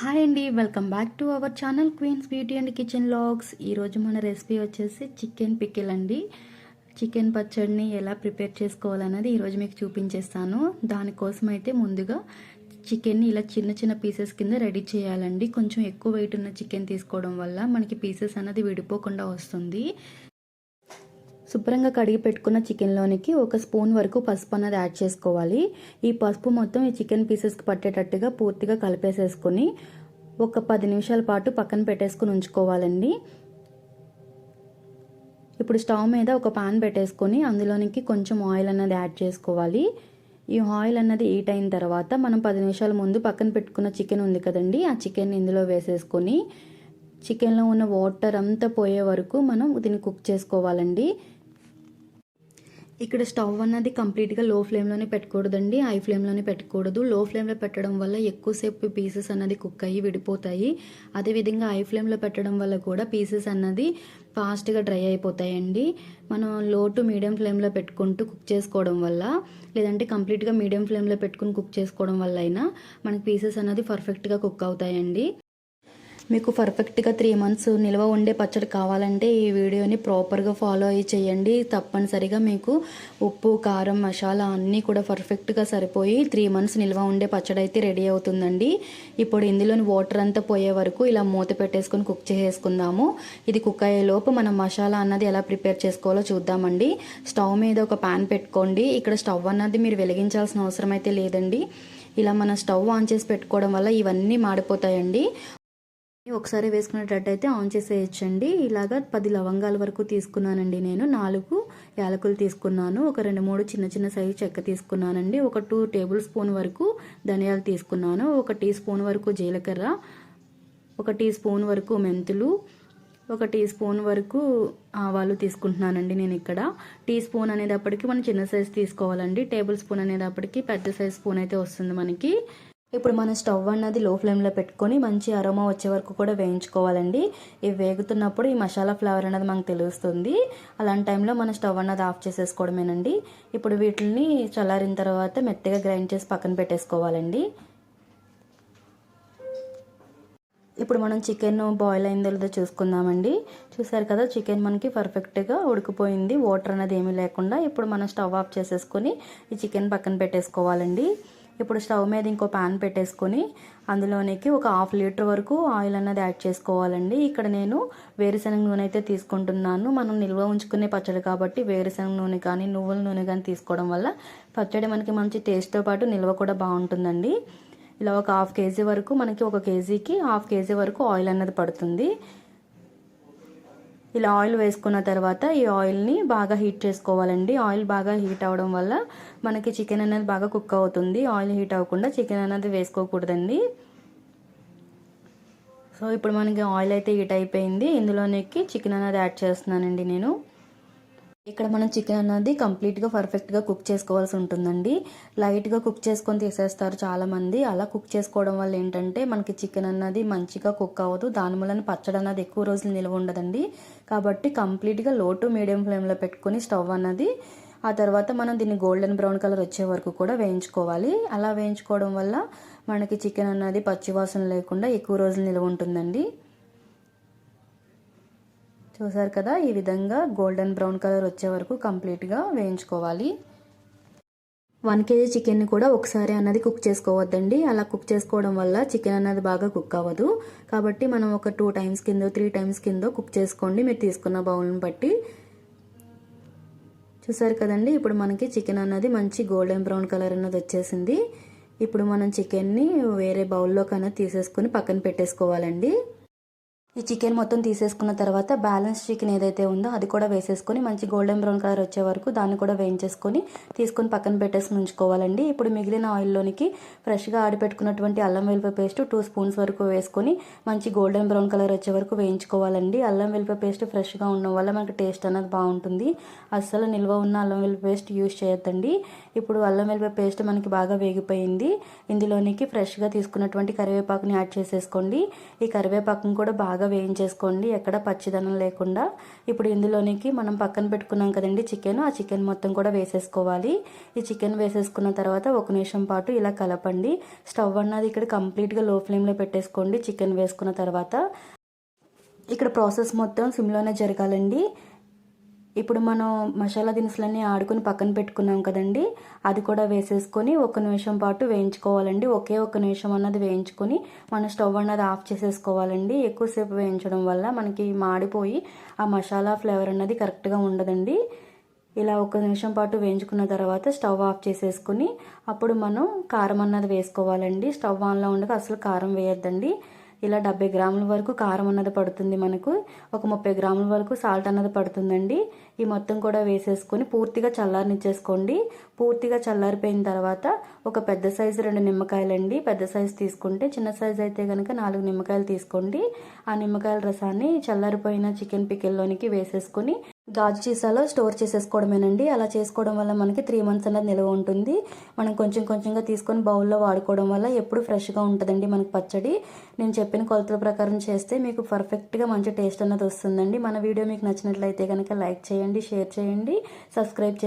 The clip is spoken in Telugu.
హాయ్ అండి welcome back to our channel queens beauty and kitchen logs ఈరోజు మన రెసిపీ వచ్చేసి చికెన్ పికిల్ అండి. చికెన్ పచ్చడిని ఎలా ప్రిపేర్ చేసుకోవాలన్నది ఈరోజు మీకు చూపించేస్తాను. దానికోసం అయితే ముందుగా చికెన్ని ఇలా చిన్న చిన్న పీసెస్ కింద రెడీ చేయాలండి. కొంచెం ఎక్కువ వెయిట్ ఉన్న చికెన్ తీసుకోవడం వల్ల మనకి పీసెస్ అనేది విడిపోకుండా వస్తుంది. శుభ్రంగా కడిగి పెట్టుకున్న చికెన్లోనికి ఒక స్పూన్ వరకు పసుపు అన్నది యాడ్ చేసుకోవాలి. ఈ పసుపు మొత్తం ఈ చికెన్ పీసెస్కి పట్టేటట్టుగా పూర్తిగా కలిపేసేసుకొని ఒక పది నిమిషాల పాటు పక్కన పెట్టేసుకుని ఉంచుకోవాలండి. ఇప్పుడు స్టవ్ మీద ఒక పాన్ పెట్టేసుకొని అందులోనికి కొంచెం ఆయిల్ అన్నది యాడ్ చేసుకోవాలి. ఈ ఆయిల్ అన్నది హీట్ అయిన తర్వాత మనం పది నిమిషాల ముందు పక్కన పెట్టుకున్న చికెన్ ఉంది కదండి ఆ చికెన్ ఇందులో వేసేసుకొని చికెన్లో ఉన్న వాటర్ అంతా పోయే వరకు మనం దీన్ని కుక్ చేసుకోవాలండి. ఇక్కడ స్టవ్ అన్నది కంప్లీట్గా లో ఫ్లేమ్లోనే పెట్టకూడదండి. హై ఫ్లేమ్లోనే పెట్టకూడదు. లో ఫ్లేమ్లో పెట్టడం వల్ల ఎక్కువసేపు పీసెస్ అన్నది కుక్ అయ్యి విడిపోతాయి. అదేవిధంగా హై ఫ్లేమ్లో పెట్టడం వల్ల కూడా పీసెస్ అన్నది ఫాస్ట్గా డ్రై అయిపోతాయండి. మనం లో టు మీడియం ఫ్లేమ్లో పెట్టుకుంటూ కుక్ చేసుకోవడం వల్ల లేదంటే కంప్లీట్గా మీడియం ఫ్లేమ్లో పెట్టుకుని కుక్ చేసుకోవడం వల్ల అయినా మనకి పీసెస్ అన్నది పర్ఫెక్ట్గా కుక్ అవుతాయండి. మీకు పర్ఫెక్ట్గా త్రీ మంత్స్ నిల్వ ఉండే పచ్చడి కావాలంటే ఈ వీడియోని ప్రాపర్గా ఫాలో అయ్యి చేయండి. తప్పనిసరిగా మీకు ఉప్పు కారం మసాలా అన్నీ కూడా పర్ఫెక్ట్గా సరిపోయి త్రీ మంత్స్ నిల్వ ఉండే పచ్చడి అయితే రెడీ అవుతుందండి. ఇప్పుడు ఇందులోని వాటర్ అంతా పోయే వరకు ఇలా మూత పెట్టేసుకొని కుక్ చేసేసుకుందాము. ఇది కుక్ అయ్యే లోపు మనం మసాలా అన్నది ఎలా ప్రిపేర్ చేసుకోవాలో చూద్దామండి. స్టవ్ మీద ఒక పాన్ పెట్టుకోండి. ఇక్కడ స్టవ్ అన్నది మీరు వెలిగించాల్సిన అవసరం అయితే లేదండి. ఇలా మన స్టవ్ ఆన్ చేసి పెట్టుకోవడం వల్ల ఇవన్నీ మాడిపోతాయండి. ఒకసారి వేసుకునేటట్టయితే ఆన్ చేసేయచ్చండి. ఇలాగా పది లవంగాల వరకు తీసుకున్నానండి నేను. నాలుగు యాలకులు తీసుకున్నాను. ఒక రెండు మూడు చిన్న చిన్న సైజు చెక్క తీసుకున్నానండి. ఒక టూ టేబుల్ స్పూన్ వరకు ధనియాలు తీసుకున్నాను. ఒక టీ స్పూన్ వరకు జీలకర్ర. ఒక టీ స్పూన్ వరకు మెంతులు. ఒక టీ స్పూన్ వరకు ఆవాలు తీసుకుంటున్నానండి నేను ఇక్కడ. టీ స్పూన్ అనేటప్పటికి మనం చిన్న సైజు తీసుకోవాలండి. టేబుల్ స్పూన్ అనేటప్పటికి పెద్ద సైజ్ స్పూన్ అయితే వస్తుంది మనకి. ఇప్పుడు మనం స్టవ్ అన్నది లో ఫ్లేమ్లో పెట్టుకొని మంచి అరోమా వచ్చే వరకు కూడా వేయించుకోవాలండి. ఇవి వేగుతున్నప్పుడు ఈ మసాలా ఫ్లేవర్ అనేది మనకు తెలుస్తుంది. అలాంటి టైంలో మనం స్టవ్ అన్నది ఆఫ్ చేసేసుకోవడమేనండి. ఇప్పుడు వీటిని చల్లారిన తర్వాత మెత్తగా గ్రైండ్ చేసి పక్కన పెట్టేసుకోవాలండి. ఇప్పుడు మనం చికెన్ బాయిల్ అయిందో లేదో చూసుకుందామండి. చూసారు కదా చికెన్ మనకి పర్ఫెక్ట్గా ఉడికిపోయింది. వాటర్ అనేది ఏమీ లేకుండా ఇప్పుడు మనం స్టవ్ ఆఫ్ చేసేసుకొని ఈ చికెన్ పక్కన పెట్టేసుకోవాలండి. ఇప్పుడు స్టవ్ మీద ఇంకో ప్యాన్ పెట్టేసుకొని అందులోనికి ఒక హాఫ్ లీటర్ వరకు ఆయిల్ అన్నది యాడ్ చేసుకోవాలండి. ఇక్కడ నేను వేరుశనగ నూనె అయితే తీసుకుంటున్నాను. మనం నిల్వ ఉంచుకునే పచ్చడి కాబట్టి వేరుశనగ నూనె కానీ నువ్వుల నూనె కానీ తీసుకోవడం వల్ల పచ్చడి మనకి మంచి టేస్ట్తో పాటు నిల్వ కూడా బాగుంటుందండి. ఇలా ఒక హాఫ్ కేజీ వరకు మనకి ఒక కేజీకి హాఫ్ కేజీ వరకు ఆయిల్ అన్నది పడుతుంది. ఇలా ఆయిల్ వేసుకున్న తర్వాత ఈ ఆయిల్ని బాగా హీట్ చేసుకోవాలండి. ఆయిల్ బాగా హీట్ అవడం వల్ల మనకి చికెన్ అనేది బాగా కుక్ అవుతుంది. ఆయిల్ హీట్ అవ్వకుండా చికెన్ అనేది వేసుకోకూడదండి. సో ఇప్పుడు మనకి ఆయిల్ అయితే హీట్ అయిపోయింది. ఇందులోనికి చికెన్ అనేది యాడ్ చేస్తున్నానండి నేను. ఇక్కడ మనం చికెన్ అన్నది కంప్లీట్గా పర్ఫెక్ట్గా కుక్ చేసుకోవాల్సి ఉంటుందండి. లైట్గా కుక్ చేసుకొని తీసేస్తారు చాలామంది. అలా కుక్ చేసుకోవడం వల్ల ఏంటంటే మనకి చికెన్ అన్నది మంచిగా కుక్ అవ్వదు. దాని వలన పచ్చడి అన్నది ఎక్కువ రోజులు నిల్వ ఉండదండి. కాబట్టి కంప్లీట్గా లో టు మీడియం ఫ్లేమ్లో పెట్టుకొని స్టవ్ అన్నది. ఆ తర్వాత మనం దీన్ని గోల్డెన్ బ్రౌన్ కలర్ వచ్చే వరకు కూడా వేయించుకోవాలి. అలా వేయించుకోవడం వల్ల మనకి చికెన్ అన్నది పచ్చివాసన లేకుండా ఎక్కువ రోజులు నిల్వ ఉంటుందండి. చూసారు కదా ఈ విధంగా గోల్డెన్ బ్రౌన్ కలర్ వచ్చే వరకు కంప్లీట్గా వేయించుకోవాలి. వన్ కేజీ చికెన్ని కూడా ఒకసారి అన్నది కుక్ చేసుకోవద్దండి. అలా కుక్ చేసుకోవడం వల్ల చికెన్ అన్నది బాగా కుక్ అవ్వదు. కాబట్టి మనం ఒక టూ టైమ్స్ కింద త్రీ టైమ్స్ కింద కుక్ చేసుకోండి. మీరు తీసుకున్న బౌల్ని బట్టి. చూసారు కదండి ఇప్పుడు మనకి చికెన్ అన్నది మంచి గోల్డెన్ బ్రౌన్ కలర్ అన్నది వచ్చేసింది. ఇప్పుడు మనం చికెన్ని వేరే బౌల్లో కన్నా తీసేసుకొని పక్కన పెట్టేసుకోవాలండి. ఈ చికెన్ మొత్తం తీసేసుకున్న తర్వాత బ్యాలెన్స్ చికెన్ ఏదైతే ఉందో అది కూడా వేసేసుకొని మంచి గోల్డెన్ బ్రౌన్ కలర్ వచ్చే వరకు దాన్ని కూడా వేయించేసుకొని తీసుకొని పక్కన పెట్టేసుకుని ఉంచుకోవాలండి ఇప్పుడు మిగిలిన ఆయిల్లోనికి ఫ్రెష్గా ఆడిపెట్టుకున్నటువంటి అల్లం వెల్లిపాయ పేస్ట్ టూ స్పూన్స్ వరకు వేసుకొని మంచి గోల్డెన్ బ్రౌన్ కలర్ వచ్చే వరకు వేయించుకోవాలండి. అల్లం వెల్లిపాయ పేస్ట్ ఫ్రెష్గా ఉండడం వల్ల మనకి టేస్ట్ అనేది బాగుంటుంది. అస్సలు నిల్వ ఉన్న అల్లం వెల్లిపాయ పేస్ట్ యూస్ చేయొద్దండి. ఇప్పుడు అల్లం వెల్లిపాయ పేస్ట్ మనకి బాగా వేగిపోయింది. ఇందులోనికి ఫ్రెష్గా తీసుకున్నటువంటి కరివేపాకుని యాడ్ చేసేసుకోండి. ఈ కరివేపాకుని కూడా బాగా బాగా వేయించేసుకోండి. ఎక్కడ పచ్చిదనం లేకుండా ఇప్పుడు ఇందులోనికి మనం పక్కన పెట్టుకున్నాం కదండి చికెన్. ఆ చికెన్ మొత్తం కూడా వేసేసుకోవాలి. ఈ చికెన్ వేసేసుకున్న తర్వాత ఒక నిమిషం పాటు ఇలా కలపండి. స్టవ్ అన్నది ఇక్కడ కంప్లీట్గా లో ఫ్లేమ్లో పెట్టేసుకోండి. చికెన్ వేసుకున్న తర్వాత ఇక్కడ ప్రాసెస్ మొత్తం సిమ్లోనే జరగాలండి. ఇప్పుడు మనం మసాలా దినుసులన్నీ ఆడుకుని పక్కన పెట్టుకున్నాం కదండి అది కూడా వేసేసుకొని ఒక నిమిషం పాటు వేయించుకోవాలండి. ఒకే ఒక నిమిషం అన్నది వేయించుకొని మన స్టవ్ అన్నది ఆఫ్ చేసేసుకోవాలండి. ఎక్కువసేపు వేయించడం వల్ల మనకి మాడిపోయి ఆ మసాలా ఫ్లేవర్ అన్నది కరెక్ట్గా ఉండదండి. ఇలా ఒక నిమిషం పాటు వేయించుకున్న తర్వాత స్టవ్ ఆఫ్ చేసేసుకుని అప్పుడు మనం కారం అన్నది వేసుకోవాలండి. స్టవ్ ఆన్లో ఉండగా అసలు కారం వేయొద్దండి. ఇలా డెబ్బై గ్రాముల వరకు కారం అన్నది పడుతుంది మనకు. ఒక ముప్పై గ్రాముల వరకు సాల్ట్ అన్నది పడుతుందండి. ఈ మొత్తం కూడా వేసేసుకొని పూర్తిగా చల్లారనిచ్చేసుకోండి. పూర్తిగా చల్లారిపోయిన తర్వాత ఒక పెద్ద సైజు రెండు నిమ్మకాయలండి. పెద్ద సైజు తీసుకుంటే చిన్న సైజు అయితే కనుక నాలుగు నిమ్మకాయలు తీసుకోండి. ఆ నిమ్మకాయల రసాన్ని చల్లారిపోయిన చికెన్ పికెల్లోనికి వేసేసుకొని గాజు సీసాలో స్టోర్ చేసేసుకోవడమేనండి. అలా చేసుకోవడం వల్ల మనకి త్రీ మంత్స్ అనేది నిల్వ ఉంటుంది. మనం కొంచెం కొంచెంగా తీసుకొని బౌల్లో వాడుకోవడం వల్ల ఎప్పుడు ఫ్రెష్గా ఉంటుందండి మనకి పచ్చడి. నేను చెప్పిన కొలతల ప్రకారం చేస్తే మీకు పర్ఫెక్ట్గా మంచి టేస్ట్ అన్నది వస్తుందండి. మన వీడియో మీకు నచ్చినట్లయితే కనుక లైక్ చేయండి షేర్ చేయండి సబ్స్క్రైబ్ చేసి